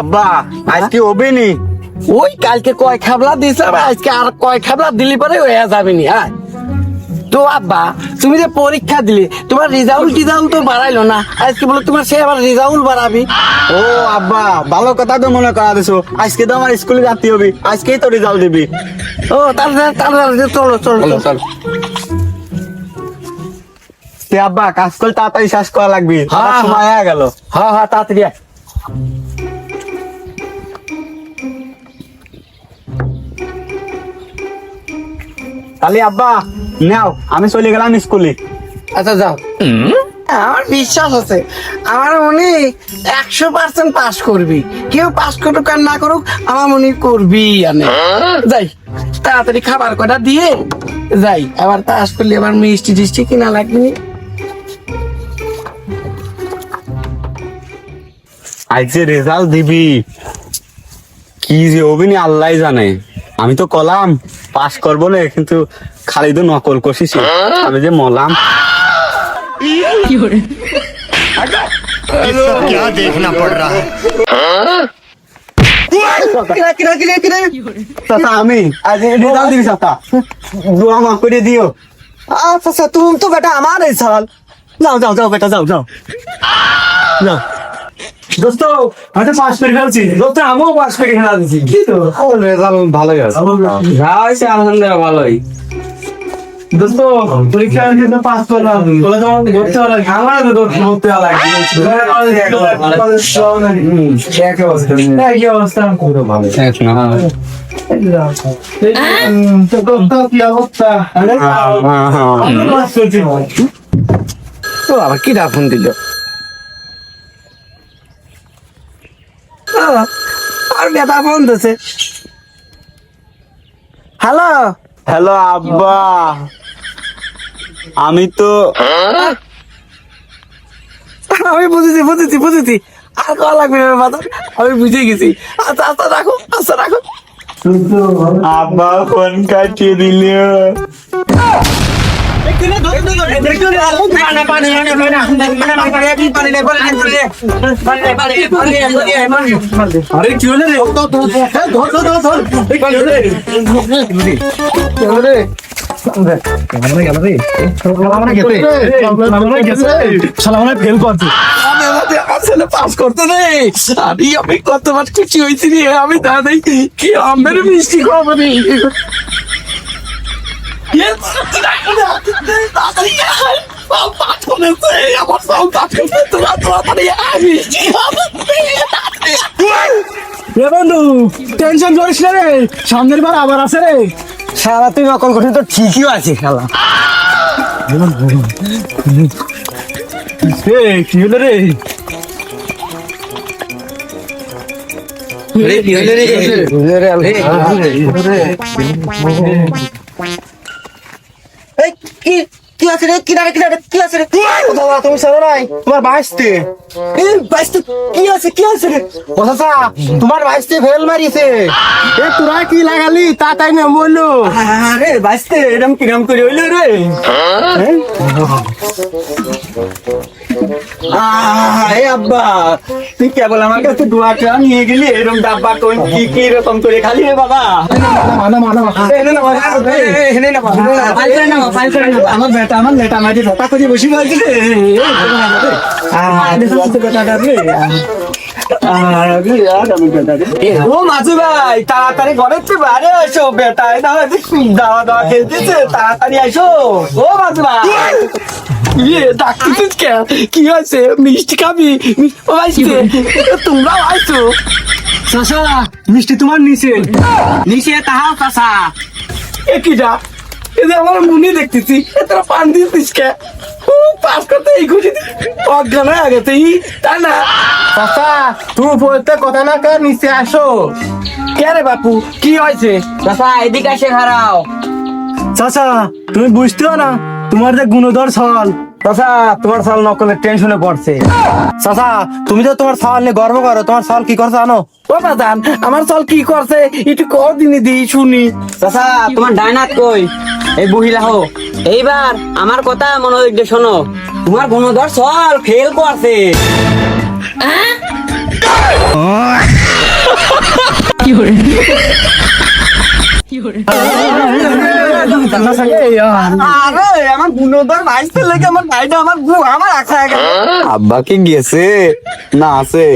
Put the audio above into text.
আব্বা আজকে হবে নি ওই কালকে কয় খাবলা দিছে আজকে আর কয় খাবলা দিলি পরে হয়ে যাবে নি হ্যাঁ? তো আব্বা তুমি যে পরীক্ষা দিলে তোমার রেজাল্ট টিজাল্ট তো বাড়াইলো না। আজকে বলে তোমার সে আবার রেজাল্ট বাড়াবি। ও আব্বা ভালো কথা তো মনে করা দিছো। আজকে তো আমার স্কুলে যাতে হবে আজকেই তো রেজাল্ট দিবি। ও তাড়াতাড়ি তাড়াতাড়ি চলো চলো চলো। তে আব্বা কাজ করলে তাড়াতাড়ি শেষ করা লাগবে। হ্যাঁ, সময় হয়ে। গেল। হ্যাঁ হ্যাঁ তাড়াতাড়ি। তাহলে আব্বা নাও আমি চলে গেলাম স্কুলে। আচ্ছা যাও। আমার বিশ্বাস আছে আমার মনে একশো পার্সেন্ট পাস করবি। কেউ পাস করুক আর না করুক আমার মনে করবি আনে। যাই তাড়াতাড়ি খাবার কটা দিয়ে যাই। আবার পাস করলে আবার মিষ্টি টিষ্টি কিনা লাগবে। আজ যে রেজাল্ট দিবি কি যে অভিনি আল্লাহ জানে আমি তো কলাম পাস করবো না কিন্তু খালি তো নকল করছিস আমি যে মলাম क्या देखना पड़ रहा है কিনা কিনা কিনা কিনা চাচা আমি আজ রেজাল্ট দিবি চাচা দোয়া মাফ করে দিও আচ্ছা আচ্ছা তুমি তো বেটা আমার এই সাল যাও যাও যাও বেটা যাও যাও যাও দোস্ত আমি তো পাস করে ফেলছি দোস্ত আমিও পাস করে ফেলা দিছি। কি তো? রেজাল্ট ভালো গেছে যা হয়েছে আলহামদুলিল্লাহ ভালোই। দোস্ত পরীক্ষা কিন্তু পাস করলাম কলেজ ধরতে হলো আমার তো ধরতে ধরতে একই অবস্থা। ভালো। কি অবস্থা? আরে পাস করছি ও আবার কি ফোন দিল? আর বেটা ফোন দিছে হ্যালো? হ্যালো আব্বা। আমি তো আমি বুঝেছি বুঝেছি বুঝেছি। আর কল লাগবে না বাজার আমি বুঝে গেছি। আচ্ছা আচ্ছা রাখো আচ্ছা রাখো। আব্বা ফোন কাটিয়ে দিল। আরে কি হলো রে আমি কতবার হয়েছি আমি দাদাই কি আমের মিষ্টি খাব আমার সব পাঠানো তোরা তাড়াতাড়ি আয় মিষ্টি খাব এ বন্ধু টেনশন করিস না রে। সামনের বার আবার আছে রে। সারা তুই নকল করছিস তো ঠিকই আছে খেলা। কি হলো রে? এই কি কি আছে রে? কি রে কি রে কি আছে রে ও বাবা তুমি চলো নাই তোমার বাইশতে এই বাইশতে কি আছে কি আছে রে ও চাচা তোমার বাইশতে ফেল মারিছে এ তোরা কি লাগালি তাতাই না বলল আরে বাঁচতে এরম কিরম করে হইল রে এই আব্বা তুই কেবল আমার কাছে দোয়াটা নিয়ে গেলি এরকম ডাব্বা কই কি কি রকম করে খালি রে বাবা মানা মানা এনে না এই, এনে না বাবা। আমার আমার মাঝে ধোকা করে বসে রয়েছে রে তো। ও মাজু ভাই তাড়াতাড়ি ঘরের থেকে বাইরে এসো বেটা দাওয়া দাওয়া খেলতেছে তাড়াতাড়ি আসো ও মাজু ভাই ইয়ে ডাকতেছিস কে কি হয়েছে মিষ্টি খাবি বাইশতে তোমরাও আইছো চাষা মিষ্টি তোমার নিচে নিচে তাহাও কাঁচা এ কিটা এ আমার মুনি দেখতেছি। তোরা পান দিছিস কে? পাস করতে এই খুশি অজ্ঞান হয়ে গেছে। ই তাই না। চাষা তুমি কথা না কার নিচে আসো। কে রে বাপু? কি হয়েছে? চাচা এদিকে এসে খারাও চাষা তুমি বুঝতেও না তোমার যে গুণধর ছল চাচা তোমার সাল নকলের টেনশনে পড়ছে। চাষা তুমি তো তোমার সাল নিয়ে গর্ব করো। তোমার ছল কি করছে জানো? ও বাদান আমার সাল কি করছে? একটু কদিনই দিই শুনি। চাচা তোমার ডাইনাত কই? এই বহিলা হো এইবার আমার কথা মনোযোগ দিয়ে শোনো। তোমার গুণধর সল ফেল করছে কি আব্বা কি গিয়েছে না আছে।